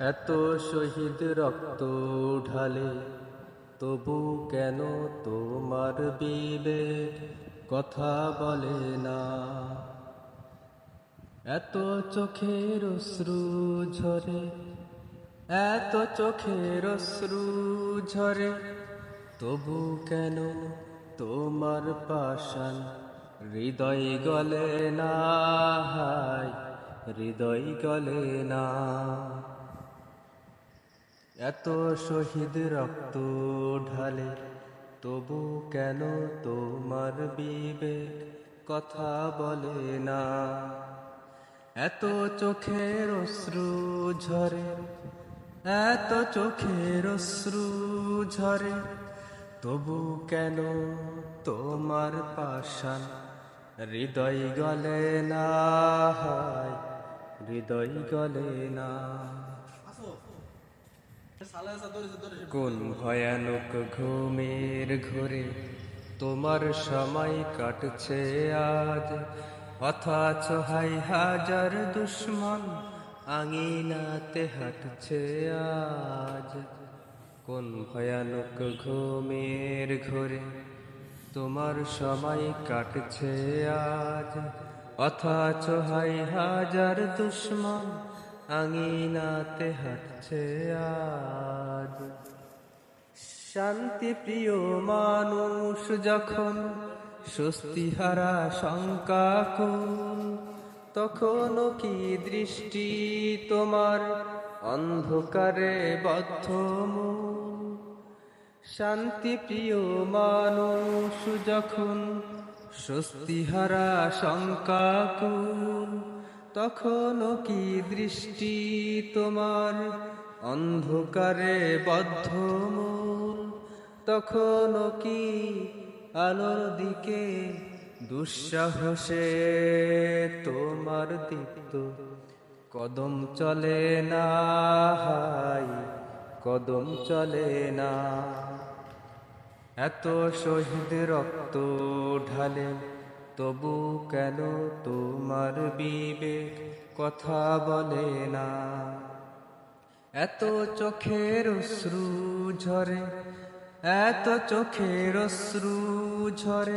এত শহীদ রক্ত ঢালে তবু কেন তোমার বিবেক কথা বলে না? এত চোখের অশ্রু ঝরে, এত চোখের অশ্রু ঝরে, তবু কেন তোমার পাশান হৃদয় গলে না হায়, হৃদয় গলে না? এত শহীদ রক্ত ঢালে, তবু কেন তোমার বিবেক কথা বলে না? এত চোখের অশ্রু ঝরে, এত চোখের অশ্রু ঝরে, তবু কেন তোমার পাশান হৃদয় গলে না হৃদয় গলে না? কোন ভয়ানক ঘুমের ঘরে তোমার সময় কাটছে আজ? অথচ হাই হাজার দুশ্মন আঙিনাতে হাঁটছে আজ। কোন ভয়ানক ঘুমের ঘরে তোমার সময় কাটছে আজ? অথচ হাই হাজার দুশ্মন আঙিনাতে হাঁটছে আজ। শান্তি প্রিয় মানুষ যখন স্বস্তি হারা শঙ্কা তখনও কি দৃষ্টি তোমার অন্ধকারে বদ্ধ শান্তি প্রিয় মানুষ যখন স্বস্তি হারা শঙ্কা তখনও কি দৃষ্টি তোমার? অন্ধকারে বদ্ধ মূল তখনও কি আলোর দিকে দুঃসাহসে তোমার দীপ্ত? কদম চলে না হাই, কদম চলে না। এত শহীদ রক্ত ঢালে তবু কেন তোমার বিবেক কথা বলে না? এত চোখের অশ্রু ঝরে, এত চোখের অশ্রু ঝরে।